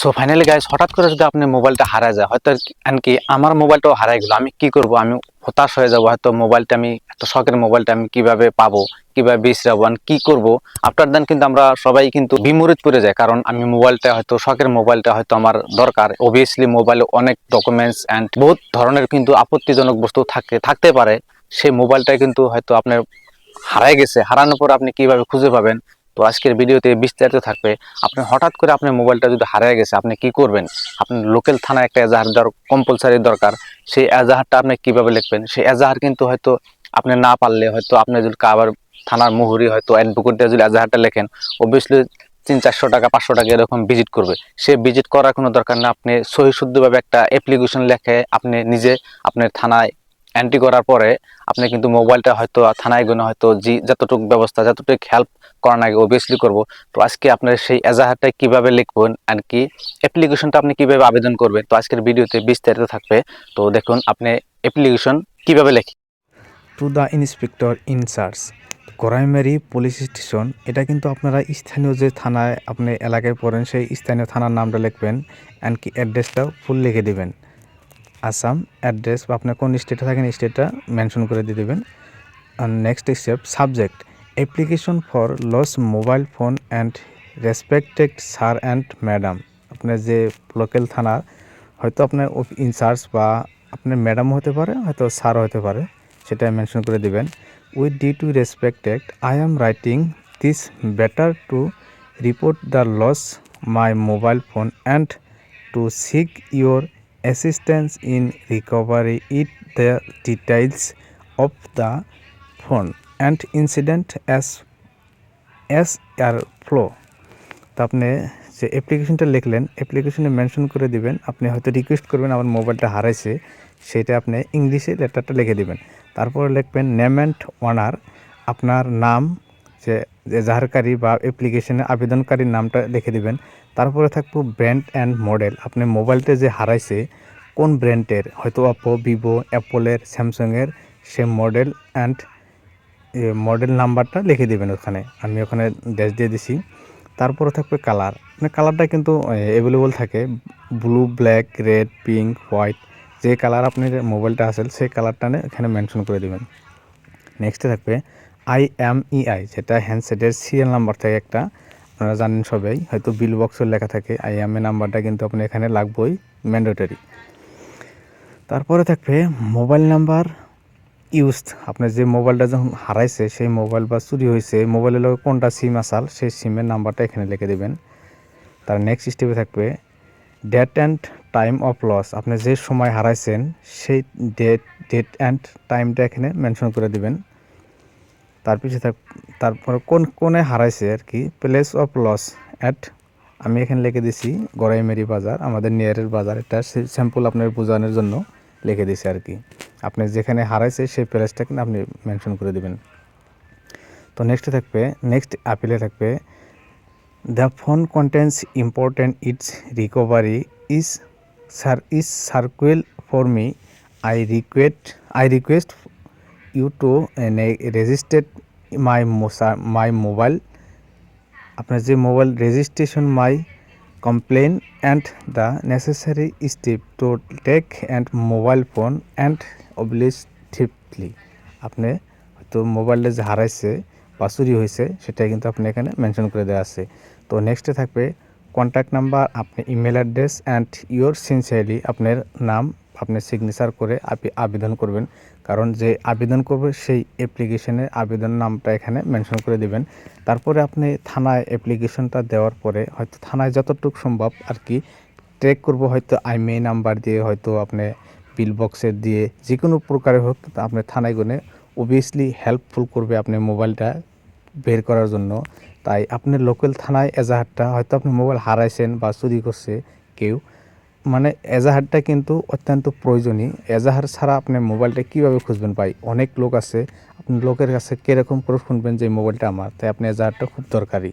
So finally guys হঠাৎ করে যদি আপনি মোবাইলটা হারা যায়, হয়তো কি আমার মোবাইলটাও হারাই গেল, আমি কি করব? আমি হতাশ হয়ে যাব, হয়তো মোবাইলটা আমি, এত শখের মোবাইলটা আমি কীভাবে পাবো, কীভাবে বিছরাবো আর কি করব? আফটার দেন কিন্তু আমরা সবাই কিন্তু বিমরিত পড়ে যায় কারণ আমি মোবাইলটা হয়তো শখের মোবাইলটা হয়তো আমার দরকার। অবভিয়াসলি মোবাইলে অনেক ডকুমেন্টস অ্যান্ড বহুত ধরনের কিন্তু আপত্তিজনক বস্তু থাকে, থাকতে পারে। সেই মোবাইলটা কিন্তু হয়তো আপনার হারাই গেছে। হারানোর পর আপনি কীভাবে খুঁজে পাবেন? তো আজকের ভিডিওতে বিস্তারিত থাকবে, আপনি হঠাৎ করে আপনার মোবাইলটা যদি হারিয়ে গেছে, আপনি কি করবেন? আপনার লোকাল থানায় একটা এজাহার দর কম্পালসারি দরকার, সেই এজাহারটা আপনি কীভাবে লিখবেন? সেই এজাহার কিন্তু হয়তো আপনি না পারলে, হয়তো আপনি যদি আবার থানার মুহুরি, হয়তো অ্যাডভোকেট দিয়ে যদি এজাহারটা লেখেন অবভিয়াসলি তিন চারশো টাকা, পাঁচশো টাকা এরকম ভিজিট করবে। সে ভিজিট করার কোনো দরকার না, আপনি সহি শুদ্ধভাবে একটা অ্যাপ্লিকেশন লেখে, আপনি নিজে আপনার থানায় এন্ট্রি করার পরে আপনি কিন্তু মোবাইলটা হয়তো থানায় গুনে হয়তো জি, যতটুকু ব্যবস্থা, যতটুকু হেল্প করার আগে অবভিয়াসলি করব। তো আজকে আপনার সেই এজাহারটা কীভাবে লিখবেন আর কি অ্যাপ্লিকেশনটা আপনি কীভাবে আবেদন করবেন? তো আজকের ভিডিওতে বিস্তারিত থাকবে। তো দেখুন, আপনি অ্যাপ্লিকেশন কীভাবে লেখি to the inspector in charge করাইমারি police station এটা কিন্তু আপনারা স্থানীয় যে থানায় আপনি এলাকায় পড়েন, সেই স্থানীয় থানার নামটা লিখবেন অ্যান্ড কি অ্যাড্রেসটাও ফুল লিখে দিবেন। আসাম অ্যাড্রেস বা আপনার কোন স্টেটে থাকেন স্টেটটা মেনশন করে দিয়ে দেবেন। Next step subject application for loss mobile phone and respected sir and madam আপনার যে লোকাল থানার হয়তো আপনার ইনচার্জ বা আপনার ম্যাডাম হতে পারে, হয়তো স্যারও হতে পারে, সেটা মেনশন করে দিবেন। With due to respected I am writing this better to report the loss my mobile phone and to seek your assistance in recovery it the details of the phone and incident as as air flow তো আপনি যে অ্যাপ্লিকেশনটা লিখলেন অ্যাপ্লিকেশনে mention করে দিবেন, আপনি হয়তো রিকোয়েস্ট করবেন আমার মোবাইলটা হারাইছে, সেটা আপনি ইংলিশে লেটারটা লিখে দিবেন। তারপরে লিখবেন নেম অ্যান্ড ওনার আপনার নাম যে এজাহারকারী বা অ্যাপ্লিকেশনে আবেদনকারীর নামটা লিখে দিবেন। তারপরে থাকব ব্র্যান্ড অ্যান্ড মডেল আপনি মোবাইলটা যে হারাইছে, কোন ব্র্যান্ডের হয়তো অপো ভিভো অ্যাপলের স্যামসাংয়ের সে মডেল অ্যান্ড মডেল নাম্বারটা লিখে দেবেন ওখানে। আমি ওখানে ড্যাশ দিয়ে দিছি। তারপরে থাকবে কালার মানে কালারটা কিন্তু অ্যাভেলেবল থাকে। Blue black red pink white যে কালার আপনার মোবাইলটা আসেন সেই কালারটা এখানে মেনশন করে দেবেন। নেক্সটে থাকবে আই এম ইআই যেটা হ্যান্ডসেটের সিরিয়াল নাম্বার থাকে একটা, আপনারা জানেন সবাই, হয়তো বিল বক্সের লেখা থাকে, আই এম এ নাম্বারটা কিন্তু আপনি এখানে লাগবেই ম্যান্ডেটরি তারপরে থাকবে মোবাইল নাম্বার ইউজ আপনার যে মোবাইলটা যখন হারাইছে, সেই মোবাইল বা চুরি হয়েছে মোবাইলের লগে কোনটা সিম আসাল, সেই সিমের নাম্বারটা এখানে লিখে দেবেন। তার নেক্সট স্টেপে থাকবে date and time of loss আপনি যে সময় হারাইছেন, সেই ডেট ডেট অ্যান্ড টাইমটা এখানে মেনশন করে দিবেন। তার পিছিয়ে থাক, তারপর কোন, কোনে হারাইছে আর কি? প্লেস অফ লস অ্যাট আমি এখানে লিখে দিছি গড়াইমেরি বাজার, আমাদের নিয়ারের বাজার, এটা স্যাম্পল আপনার বোঝানোর জন্য লিখে দিছি আর কি। আপনি যেখানে হারাইছে সেই প্লেসটা কিন্তু আপনি মেনশন করে দেবেন। তো নেক্সটে থাকবে নেক্সট আপিলে থাকবে the phone contents important its recovery is sir is crucial for me I request I request you to registered my my mobile আপনার যে mobile registration my complaint and the necessary step to take and mobile phone and obligingly আপনি হয়তো মোবাইলটা যে হারাইছে বা চুরি হয়েছে সেটা কিন্তু আপনি এখানে মেনশন করে দেওয়া আছে। তো নেক্সটে থাকবে কন্ট্যাক্ট নাম্বার আপনি email address and your sincerely আপনার নাম আপনি সিগনেচার করে আপনি আবেদন করবেন। কারণ যে আবেদন করবে সেই অ্যাপ্লিকেশনের আবেদন নামটা এখানে মেনশন করে দিবেন। তারপরে আপনি থানায় অ্যাপ্লিকেশনটা দেওয়ার পরে হয়তো থানায় যতটুকু সম্ভব আর কি ট্র্যাক করব, হয়তো আইমে নাম্বার দিয়ে হয়তো আপনি বিল বক্সের দিয়ে যে কোনো প্রকারে হোক আপনি থানায় গুনে অবভিয়াসলি হেল্পফুল করবে আপনি মোবাইলটা বের করার জন্য। তাই আপনি লোকাল থানায় এজাহারটা হয়তো আপনি মোবাইল হারাইছেন বা চুরি করছে কেউ। মানে এজাহারটা কিন্তু অত্যন্ত প্রয়োজনীয়। এজাহার ছাড়া আপনি মোবাইলটা কীভাবে খুঁজবেন ভাই? অনেক লোক আছে। আপনি লোকের কাছে কীরকম করে শুনবেন যে মোবাইলটা আমার? তাই আপনি এজাহারটা খুব দরকারি।